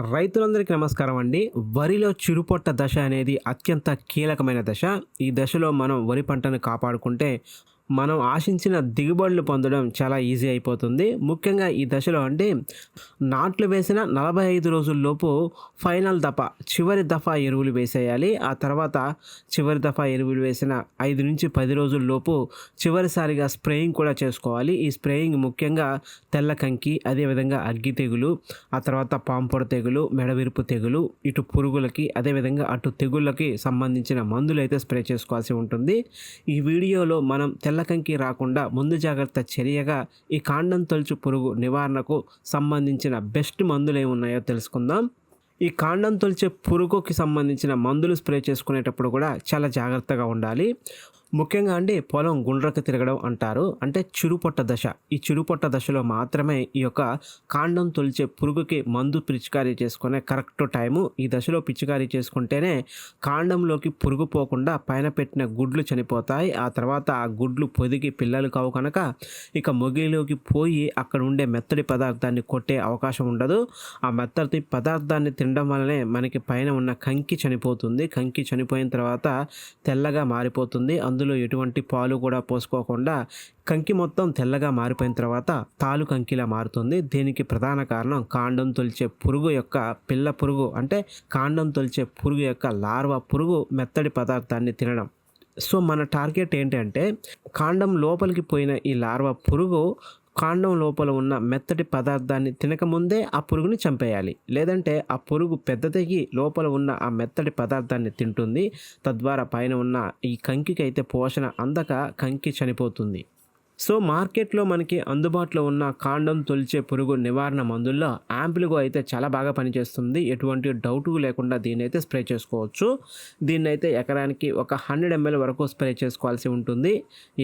రైతులందరికీ నమస్కారం అండి. వరిలో చిరుపొట్ట దశ అనేది అత్యంత కీలకమైన దశ. ఈ దశలో మనం వరి పంటను కాపాడుకుంటే మనం ఆశించిన దిగుబడులు పొందడం చాలా ఈజీ అయిపోతుంది. ముఖ్యంగా ఈ దశలో అంటే నాట్లు వేసిన నలభై ఐదు రోజుల్లోపు ఫైనల్ దఫా చివరి దఫా ఎరువులు వేసేయాలి. ఆ తర్వాత చివరి దఫా ఎరువులు వేసిన ఐదు నుంచి పది రోజుల్లోపు చివరిసారిగా స్ప్రేయింగ్ కూడా చేసుకోవాలి. ఈ స్ప్రేయింగ్ ముఖ్యంగా తెల్ల కంకి అదేవిధంగా అగ్గి తెగులు ఆ తర్వాత పాంపొడ తెగులు మెడవిరుపు తెగులు ఇటు పురుగులకి అదేవిధంగా అటు తెగుళ్ళకి సంబంధించిన మందులు అయితే స్ప్రే చేసుకోవాల్సి ఉంటుంది. ఈ వీడియోలో మనం తెల్ల కంకి రాకుండా ముందు జాగ్రత్త చర్యగా ఈ కాండం తొలుచు పురుగు నివారణకు సంబంధించిన బెస్ట్ మందులు ఏమున్నాయో తెలుసుకుందాం. ఈ కాండం తొలిచే పురుగుకి సంబంధించిన మందులు స్ప్రే చేసుకునేటప్పుడు కూడా చాలా జాగ్రత్తగా ఉండాలి. ముఖ్యంగా అండి పొలం గుండ్రకు తిరగడం అంటారు. అంటే చిరుపొట్ట దశ. ఈ చిరుపొట్ట దశలో మాత్రమే ఈ యొక్క కాండం తొలిచే పురుగుకి మందు పిచికారీ చేసుకునే కరెక్ట్ టైము. ఈ దశలో పిచికారీ చేసుకుంటేనే కాండంలోకి పురుగు పోకుండా పైన పెట్టిన గుడ్లు చనిపోతాయి. ఆ తర్వాత ఆ గుడ్లు పొదిగి పిల్లలు కావు కనుక ఇక మొగిలోకి పోయి అక్కడ ఉండే మెత్తడి పదార్థాన్ని కొట్టే అవకాశం ఉండదు. ఆ మెత్తడి పదార్థాన్ని తినడం వల్లనే మనకి పైన ఉన్న కంకి చనిపోతుంది. కంకి చనిపోయిన తర్వాత తెల్లగా మారిపోతుంది. అందులో ఎటువంటి పాలు కూడా పోసుకోకుండా కంకి మొత్తం తెల్లగా మారిపోయిన తర్వాత తాలు కంకిలా మారుతుంది. దీనికి ప్రధాన కారణం కాండం తొలిచే పురుగు యొక్క పిల్ల పురుగు అంటే కాండం తొలిచే పురుగు యొక్క లార్వా పురుగు మెత్తడి పదార్థాన్ని తినడం. సో మన టార్గెట్ ఏంటంటే కాండం లోపలికి పోయిన ఈ లార్వా పురుగు కాండం లోపల ఉన్న మెత్తటి పదార్థాన్ని తినకముందే ఆ పురుగుని చంపేయాలి. లేదంటే ఆ పురుగు పెద్దదిగి లోపల ఉన్న ఆ మెత్తటి పదార్థాన్ని తింటుంది. తద్వారా పైన ఉన్న ఈ కంకికి అయితే పోషణ అందక కంకి చనిపోతుంది. సో మార్కెట్లో మనకి అందుబాటులో ఉన్న కాండం తొలిచే పురుగు నివారణ మందుల్లో యాంప్లిగో అయితే చాలా బాగా పనిచేస్తుంది. ఎటువంటి డౌట్ లేకుండా దీన్ని అయితే స్ప్రే చేసుకోవచ్చు. దీన్ని అయితే ఎకరానికి ఒక హండ్రెడ్ ఎంఎల్ వరకు స్ప్రే చేసుకోవాల్సి ఉంటుంది.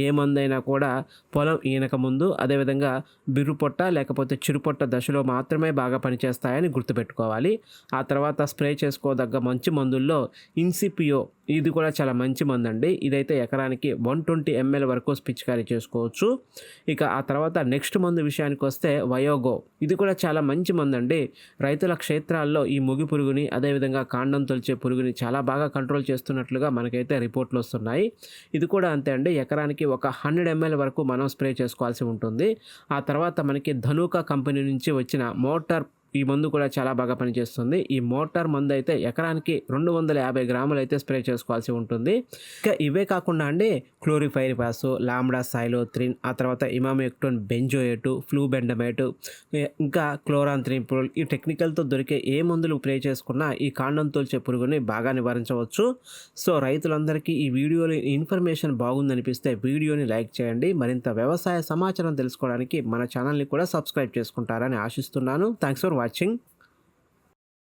ఏ మందైనా కూడా పొలం ఈనక ముందు అదేవిధంగా బిరుపొట్ట లేకపోతే చిరుపొట్ట దశలో మాత్రమే బాగా పనిచేస్తాయని గుర్తుపెట్టుకోవాలి. ఆ తర్వాత స్ప్రే చేసుకోదగ్గ మంచి మందుల్లో ఇన్సిపియో ఇది కూడా చాలా మంచి మందు అండి ఇదైతే ఎకరానికి వన్ ట్వంటీ ఎంఎల్ వరకు పిచికారీ చేసుకోవచ్చు. ఇక ఆ తర్వాత నెక్స్ట్ మందు విషయానికి వస్తే వయోగో. ఇది కూడా చాలా మంచి మందు అండి రైతుల క్షేత్రాల్లో ఈ ముగి పురుగుని అదేవిధంగా కాండం తొలిచే పురుగుని చాలా బాగా కంట్రోల్ చేస్తున్నట్లుగా మనకైతే రిపోర్ట్లు వస్తున్నాయి. ఇది కూడా అంతే అండి. ఎకరానికి ఒక హండ్రెడ్ ఎంఎల్ వరకు మనం స్ప్రే చేసుకోవాల్సి ఉంటుంది. ఆ తర్వాత మనకి ధనుకా కంపెనీ నుంచి వచ్చిన మోటార్ ఈ మందు కూడా చాలా బాగా పనిచేస్తుంది. ఈ మోటార్ మందు అయితే ఎకరానికి రెండు వందల యాభై గ్రాములు అయితే స్ప్రే చేసుకోవాల్సి ఉంటుంది. ఇంకా ఇవే కాకుండా అండి క్లోరిఫైర్ పాస్ లామ్డా సైలోత్రిన్ ఆ తర్వాత ఇమామెక్టోన్ బెంజోయేటు ఫ్లూబెండమేటు ఇంకా క్లోరాంత్రిన్ ఈ టెక్నికల్తో దొరికే ఏ మందులు స్ప్రే చేసుకున్నా ఈ కాండం తోల్చే పురుగుని బాగా నివారించవచ్చు. సో రైతులందరికీ ఈ వీడియోలో ఇన్ఫర్మేషన్ బాగుందనిపిస్తే వీడియోని లైక్ చేయండి. మరింత వ్యవసాయ సమాచారం తెలుసుకోవడానికి మన ఛానల్ని కూడా సబ్స్క్రైబ్ చేసుకుంటారని ఆశిస్తున్నాను. Thanks for watching. watching.